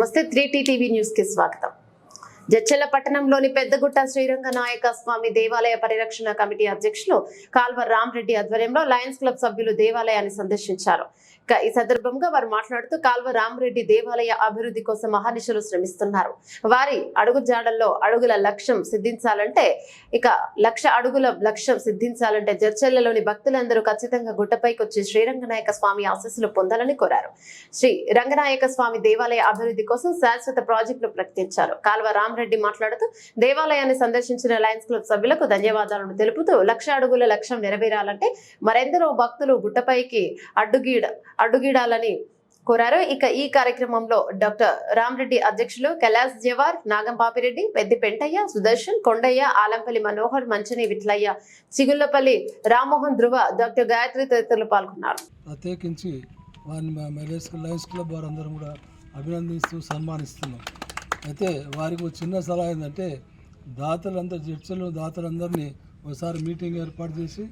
నమస్తే three TV న్యూస్కి స్వాగతం. జడ్చెల్ల పట్టణంలోని పెద్దగుట్ట శ్రీరంగ నాయక స్వామి దేవాలయ పరిరక్షణ కమిటీ అధ్యక్షులు కాల్వ రామరెడ్డి ఆధ్వర్యంలో లయన్స్ క్లబ్ సభ్యులు దేవాలయాన్ని సందర్శించారు. ఈ సందర్భంగా వారు మాట్లాడుతూ కాల్వ రామరెడ్డి దేవాలయ అభివృద్ధి కోసం మహానిషులు శ్రమిస్తున్నారు. వారి అడుగు జాడల్లో అడుగుల లక్ష్యం సిద్ధించాలంటే ఇక లక్ష అడుగుల లక్ష్యం సిద్ధించాలంటే జడ్చెల్లలోని భక్తులందరూ ఖచ్చితంగా గుట్టపైకి వచ్చి శ్రీరంగనాయక స్వామి ఆశీస్సులు పొందాలని కోరారు. శ్రీ రంగనాయక స్వామి దేవాలయ అభివృద్ధి కోసం శాశ్వత ప్రాజెక్టులు ప్రకటించారు. కాల్వ రామరెడ్డి మాట్లాడుతూ దేవాలయాన్ని సందర్శించిన లయన్స్ క్లబ్ సభ్యులకు ధన్యవాదాలను తెలుపుతూ లక్ష అడుగుల లక్ష్యం నెరవేరాలంటే మరెందరో భక్తులు గుట్టపైకి అడ్డుగీడ అడ్డుగీడాలని కోరారు. ఇక ఈ కార్యక్రమంలో డాక్టర్ రామరెడ్డి అధ్యక్షులు కైలాస్ జవార్ నాగంపాపిరెడ్డి పెద్ది పెంటయ్య సుదర్శన్ కొండయ్య ఆలంపల్లి మనోహర్ మంచని విట్లయ్య చిగుళ్ళపల్లి రామ్మోహన్ ధ్రువ డాక్టర్ గాయత్రి తదితరులు పాల్గొన్నారు. ప్రత్యేకించి వారిని లయన్స్ క్లబ్ వారందరం కూడా అభినందిస్తూ సన్మానిస్తున్నాం. అయితే వారికి చిన్న సలహా ఏంటంటే దాతలందరూ చర్చలు దాతలందరినీ ఒకసారి మీటింగ్ ఏర్పాటు చేసి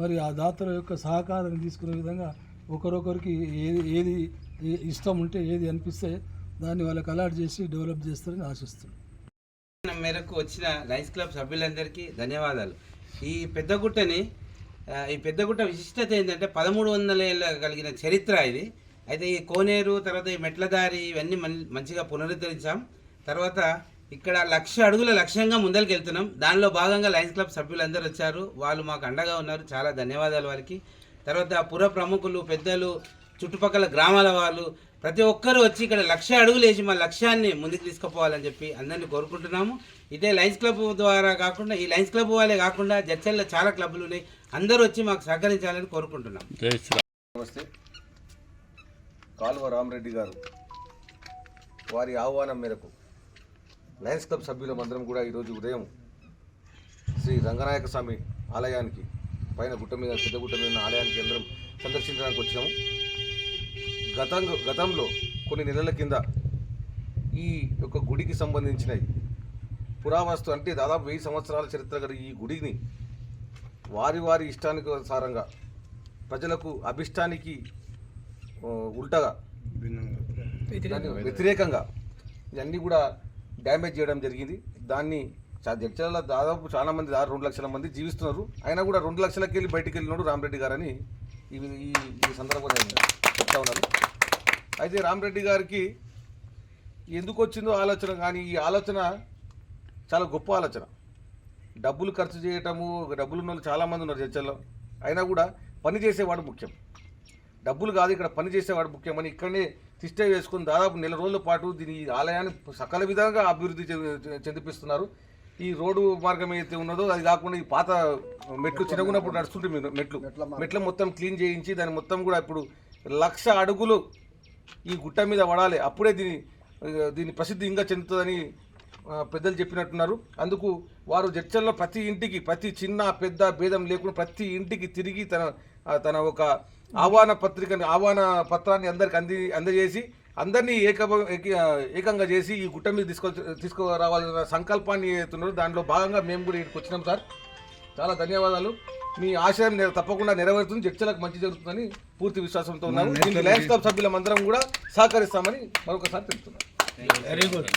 మరి ఆ దాతల యొక్క సహకారాన్ని తీసుకునే విధంగా ఒకరొకరికి ఏది ఏది ఇష్టం ఉంటే ఏది అనిపిస్తే దాన్ని వాళ్ళకి అలాట్ చేసి డెవలప్ చేస్తారని ఆశిస్తున్నాను మేరకు వచ్చిన లైన్స్ క్లబ్ సభ్యులందరికీ ధన్యవాదాలు. ఈ పెద్దగుట్టని ఈ పెద్దగుట్ట విశిష్టత ఏంటంటే పదమూడు వందల ఏళ్ళ కలిగిన చరిత్ర ఇది. అయితే ఈ కోనేరు తర్వాత ఈ మెట్ల దారి ఇవన్నీ మంచిగా పునరుద్ధరించాం. తర్వాత ఇక్కడ లక్ష అడుగుల లక్ష్యంగా ముందరికి వెళ్తున్నాం దానిలో భాగంగా లయన్స్ క్లబ్ సభ్యులందరూ వచ్చారు. వాళ్ళు మాకు అండగా ఉన్నారు. చాలా ధన్యవాదాలు వారికి. తర్వాత పుర ప్రముఖులు పెద్దలు చుట్టుపక్కల గ్రామాల వాళ్ళు ప్రతి ఒక్కరూ వచ్చి ఇక్కడ లక్ష అడుగులు వేసి మా లక్ష్యాన్ని ముందుకు తీసుకుపోవాలని చెప్పి అందరినీ కోరుకుంటున్నాము. ఇదే లయన్స్ క్లబ్ ద్వారా కాకుండా ఈ లయన్స్ క్లబ్ వాళ్ళే కాకుండా జడ్చల్లో చాలా క్లబ్లు ఉన్నాయి. అందరూ వచ్చి మాకు సహకరించాలని కోరుకుంటున్నాం. నమస్తే. కాలువ రామరెడ్డి గారు వారి ఆహ్వానం మేరకు లయన్స్ క్లబ్ సభ్యులమందరం కూడా ఈరోజు ఉదయం శ్రీ రంగనాయక స్వామి ఆలయానికి పైన గుట్ట మీద పెద్ద గుట్ట మీద ఆలయానికి అందరం సందర్శించడానికి వచ్చినాము. గతం గతంలో కొన్ని నెలల కింద ఈ యొక్క గుడికి సంబంధించినవి పురావస్తు అంటే దాదాపు వెయ్యి సంవత్సరాల చరిత్ర గల ఈ గుడిని వారి వారి ఇష్టానుసారంగా ప్రజలకు అభిష్టానికి ఉల్టగా వ్యతిరేకంగా ఇవన్నీ కూడా డ్యామేజ్ చేయడం జరిగింది. దాన్ని చా- జడ్చర్ల దాదాపు చాలా మంది రెండు లక్షల మంది జీవిస్తున్నారు. అయినా కూడా రెండు లక్షలకి వెళ్ళి బయటికి వెళ్ళినాడు రామరెడ్డి గారని ఈ ఈ సందర్భంగా చెప్తా ఉన్నాను అయితే రామరెడ్డి గారికి ఎందుకు వచ్చిందో ఆలోచన కానీ ఈ ఆలోచన చాలా గొప్ప ఆలోచన. డబ్బులు ఖర్చు చేయటము డబ్బులు ఉన్న వాళ్ళు చాలామంది ఉన్నారు చర్చల్లో అయినా కూడా పని చేసేవాడు ముఖ్యం. డబ్బులు కాదు ఇక్కడ పని చేసేవాడు ముఖ్యమని ఇక్కడనే తిష్ట వేసుకుని దాదాపు నెల రోజుల పాటు దీని ఆలయాన్ని సకల విధంగా అభివృద్ధి చెంది- చెందిపిస్తున్నారు. ఈ రోడ్డు మార్గం ఏదైతే ఉన్నదో అది కాకుండా ఈ పాత మెట్లు చిన్నగున్నప్పుడు నడుస్తుంటే మీరు మెట్లు. మెట్లు మొత్తం క్లీన్ చేయించి దాన్ని మొత్తం కూడా ఇప్పుడు లక్ష అడుగులు ఈ గుట్ట మీద పడాలి. అప్పుడే దీని దీని ప్రసిద్ధి ఇంకా చెందుతుందని పెద్దలు చెప్పినట్టున్నారు. అందుకు వారు జడ్చల్లో ప్రతి ఇంటికి ప్రతి చిన్న పెద్ద భేదం లేకుండా ప్రతి ఇంటికి తిరిగి తన తన ఒక ఆహ్వాన పత్రికని ఆహ్వాన పత్రాన్ని అందరికి అంది అందజేసి అందరినీ ఏక ఏక- ఏకంగా చేసి ఈ గుట్ట మీద తీసుకొ తీసుకురావాలన్న సంకల్పాన్ని ఏతున్నారో దానిలో భాగంగా మేము కూడా ఇక్కడికి వచ్చినాం సార్. చాలా ధన్యవాదాలు. మీ ఆశయం తప్పకుండా నెరవేరుతుంది చర్చలకు మంచి జరుగుతుందని పూర్తి విశ్వాసంతో ఉన్నాము. దీనికి లయన్స్ క్లబ్ సభ్యులమందరం కూడా సహకరిస్తామని మరొకసారి తెలుపుతున్నాను వెరీ గుడ్